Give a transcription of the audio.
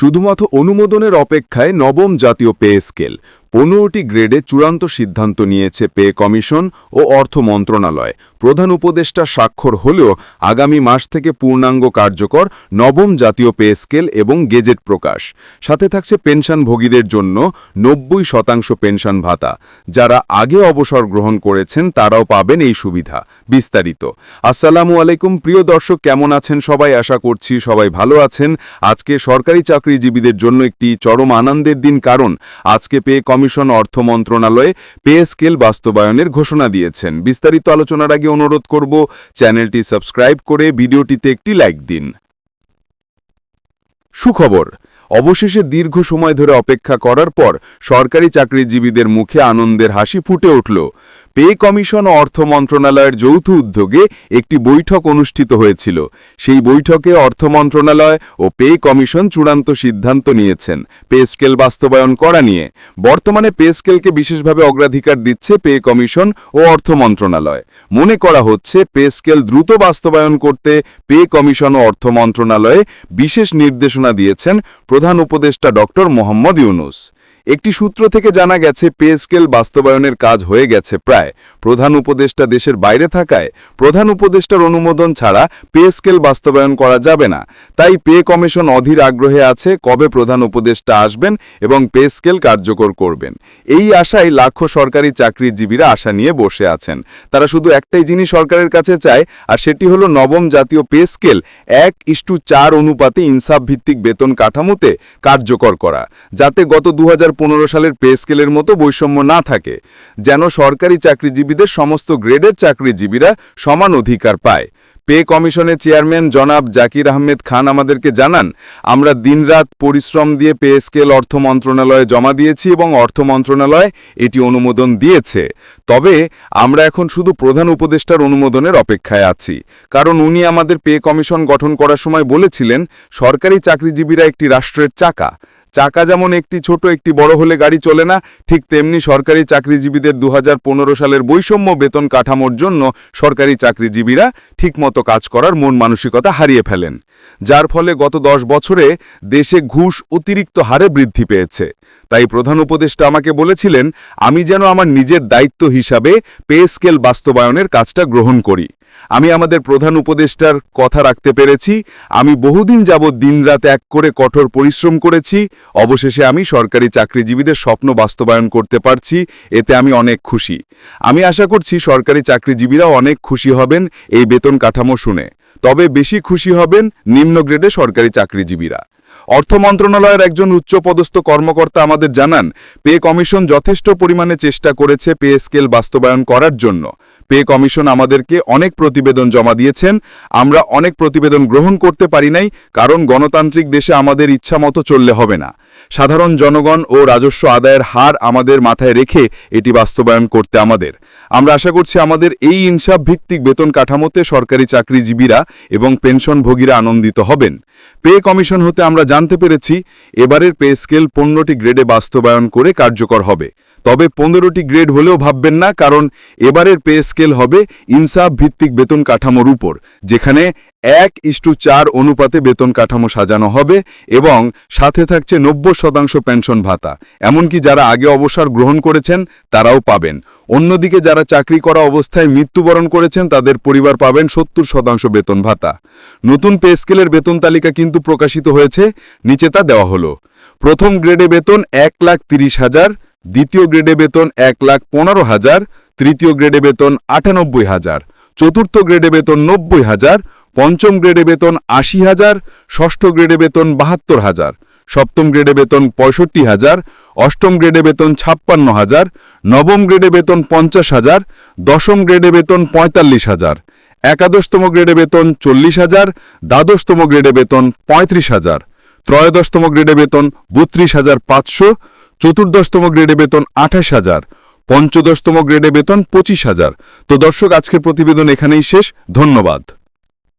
শুধুমাত্র অনুমোদনের অপেক্ষায় নবম জাতীয় পে স্কেল। পনেরোটি গ্রেডে চূড়ান্ত সিদ্ধান্ত নিয়েছে পে কমিশন ও অর্থ মন্ত্রণালয়। প্রধান উপদেষ্টা স্বাক্ষর হলেও আগামী মাস থেকে পূর্ণাঙ্গ কার্যকর নবম জাতীয় পে স্কেল এবং গেজেট প্রকাশ। সাথে থাকছে পেনশনভোগীদের জন্য নব্বই শতাংশ পেনশন ভাতা। যারা আগে অবসর গ্রহণ করেছেন তারাও পাবেন এই সুবিধা। বিস্তারিত। আসসালামু আলাইকুম। প্রিয় দর্শক, কেমন আছেন সবাই? আশা করছি সবাই ভালো আছেন। আজকে সরকারি চাকরিজীবীদের জন্য একটি চরম আনন্দের দিন। কারণ আজকে পে কমিশন অর্থ মন্ত্রণালয়ে পে স্কেল বাস্তবায়নের ঘোষণা দিয়েছেন। বিস্তারিত আলোচনার আগে অনুরোধ করব, চ্যানেলটি সাবস্ক্রাইব করে ভিডিওটিতে একটি লাইক দিন। সুখবর, অবশেষে দীর্ঘ সময় ধরে অপেক্ষা করার পর সরকারি চাকরিজীবীদের মুখে আনন্দের হাসি ফুটে উঠল। পে কমিশন ও অর্থ মন্ত্রণালয়ের যৌথ উদ্যোগে একটি বৈঠক অনুষ্ঠিত হয়েছিল। সেই বৈঠকে অর্থ মন্ত্রণালয় ও পে কমিশন চূড়ান্ত সিদ্ধান্ত নিয়েছেন। পে স্কেল বাস্তবায়ন করা নিয়ে। বর্তমানে পে স্কেলকে বিশেষভাবে অগ্রাধিকার দিচ্ছে পে কমিশন ও অর্থ মন্ত্রণালয়। মনে করা হচ্ছে, পে স্কেল দ্রুত বাস্তবায়ন করতে পে কমিশন ও অর্থ মন্ত্রণালয়ে বিশেষ নির্দেশনা দিয়েছেন প্রধান উপদেষ্টা ডক্টর মোহাম্মদ ইউনুস। একটি সূত্র থেকে জানা গেছে, পে স্কেল বাস্তবায়নের কাজ হয়ে গেছে প্রায়। প্রধান উপদেষ্টা দেশের বাইরে থাকায় প্রধান উপদেষ্টার অনুমোদন ছাড়া পে স্কেল বাস্তবায়ন করা যাবে না। তাই পে কমিশন অধীর আগ্রহে আছে কবে প্রধান উপদেষ্টা আসবেন এবং পে স্কেল কার্যকর করবেন। এই আশায় লাখো সরকারি চাকরিজীবীরা আশা নিয়ে বসে আছেন। তারা শুধু একটাই জিনিস সরকারের কাছে চায়, আর সেটি হলো নবম জাতীয় পে স্কেল এক ইস্টু চার অনুপাতে ইনসাফ ভিত্তিক বেতন কাঠামোতে কার্যকর করা, যাতে গত দু হাজার সালের পে স্কেলের মতো বৈষম্য না থাকে, যেন সরকারি চাকরিজীবীদের সমস্ত গ্রেডের চাকরিজীবীরা সমান অধিকার পায়। পে কমিশনের চেয়ারম্যান জনাব জাকির আহমেদ খান আমাদেরকে জানান, আমরা দিনরাত পরিশ্রম দিয়ে পে স্কেল অর্থ মন্ত্রণালয়ে জমা দিয়েছি এবং অর্থ মন্ত্রণালয় এটি অনুমোদন দিয়েছে। তবে আমরা এখন শুধু প্রধান উপদেষ্টার অনুমোদনের অপেক্ষায় আছি। কারণ উনি আমাদের পে কমিশন গঠন করার সময় বলেছিলেন, সরকারি চাকরিজীবীরা একটি রাষ্ট্রের চাকা। চাকা যেমন একটি ছোট, একটি বড় হলে গাড়ি চলে না, ঠিক তেমনি সরকারি চাকরিজীবীদের দু হাজার পনেরো সালের বৈষম্য বেতন কাঠামোর জন্য সরকারি চাকরিজীবীরা ঠিকমতো কাজ করার মন মানসিকতা হারিয়ে ফেলেন। যার ফলে গত দশ বছরে দেশে ঘুষ অতিরিক্ত হারে বৃদ্ধি পেয়েছে। তাই প্রধান উপদেষ্টা আমাকে বলেছিলেন, আমি যেন আমার নিজের দায়িত্ব হিসাবে পে স্কেল বাস্তবায়নের কাজটা গ্রহণ করি। আমি আমাদের প্রধান উপদেষ্টার কথা রাখতে পেরেছি। আমি বহুদিন যাবৎ দিনরাত এক করে কঠোর পরিশ্রম করেছি। অবশেষে আমি সরকারি চাকরিজীবীদের স্বপ্ন বাস্তবায়ন করতে পারছি। এতে আমি অনেক খুশি। আমি আশা করছি সরকারি চাকরিজীবীরাও অনেক খুশি হবেন এই বেতন কাঠামো শুনে। তবে বেশি খুশি হবেন নিম্ন গ্রেডে সরকারি চাকরিজীবীরা। অর্থ মন্ত্রণালয়ের একজন উচ্চপদস্থ কর্মকর্তা আমাদের জানান, পে কমিশন যথেষ্ট পরিমাণে চেষ্টা করেছে পে স্কেল বাস্তবায়ন করার জন্য। পে কমিশন আমাদেরকে অনেক প্রতিবেদন জমা দিয়েছেন। আমরা অনেক প্রতিবেদন গ্রহণ করতে পারি নাই, কারণ গণতান্ত্রিক দেশে আমাদের ইচ্ছা মতো চললে হবে না। সাধারণ জনগণ ও রাজস্ব আদায়ের হার আমাদের মাথায় রেখে এটি বাস্তবায়ন করতে আমাদের। আমরা আশা করছি আমাদের এই ইনসাফ ভিত্তিক বেতন কাঠামোতে সরকারি চাকরিজীবীরা এবং পেনশনভোগীরা আনন্দিত হবেন। পে কমিশন হতে আমরা জানতে পেরেছি, এবারের পে স্কেল পনেরোটি গ্রেডে বাস্তবায়ন করে কার্যকর হবে। তবে পনেরোটি গ্রেড হলেও ভাববেন না, কারণ এবারের পে স্কেল হবে ইনসাফ ভিত্তিক বেতন কাঠামোর উপর, যেখানে এক ইস্টু চার অনুপাতে বেতন কাঠামো সাজানো হবে এবং সাথে থাকছে নব্বই শতাংশ পেনশন ভাতা। এমনকি যারা আগে অবসর গ্রহণ করেছেন, তারাও পাবেন। অন্যদিকে যারা চাকরি করা অবস্থায় মৃত্যুবরণ করেছেন, তাদের পরিবার পাবেন সত্তর শতাংশ বেতন ভাতা। নতুন পে স্কেলের বেতন তালিকা কিন্তু প্রকাশিত হয়েছে, নিচে তা দেওয়া হলো। প্রথম গ্রেডে বেতন এক লাখ তিরিশ হাজার দ্বিতীয় গ্রেডে বেতন এক লাখ পনেরো হাজার তৃতীয় গ্রেডে বেতন আটানব্বই হাজার চতুর্থ গ্রেডে বেতন নব্বই হাজার পঞ্চম গ্রেডে বেতন আশি হাজার ষষ্ঠ গ্রেডে বেতন বাহাত্তর হাজার সপ্তম গ্রেডে বেতন পঁয়ষট্টি হাজার অষ্টম গ্রেডে বেতন ছাপ্পান্ন হাজার নবম গ্রেডে বেতন পঞ্চাশ হাজার দশম গ্রেডে বেতন পঁয়তাল্লিশ হাজার একাদশতম গ্রেডে বেতন চল্লিশ হাজার দ্বাদশতম গ্রেডে বেতন পঁয়ত্রিশ হাজার ত্রয়োদশতম গ্রেডে বেতন বত্রিশ হাজার পাঁচশো চতুর্দশতম গ্রেডে বেতন আঠাশ হাজার, পঞ্চদশতম গ্রেডে বেতন পঁচিশ হাজার। তো দর্শক, আজকের প্রতিবেদন এখানেই শেষ। ধন্যবাদ।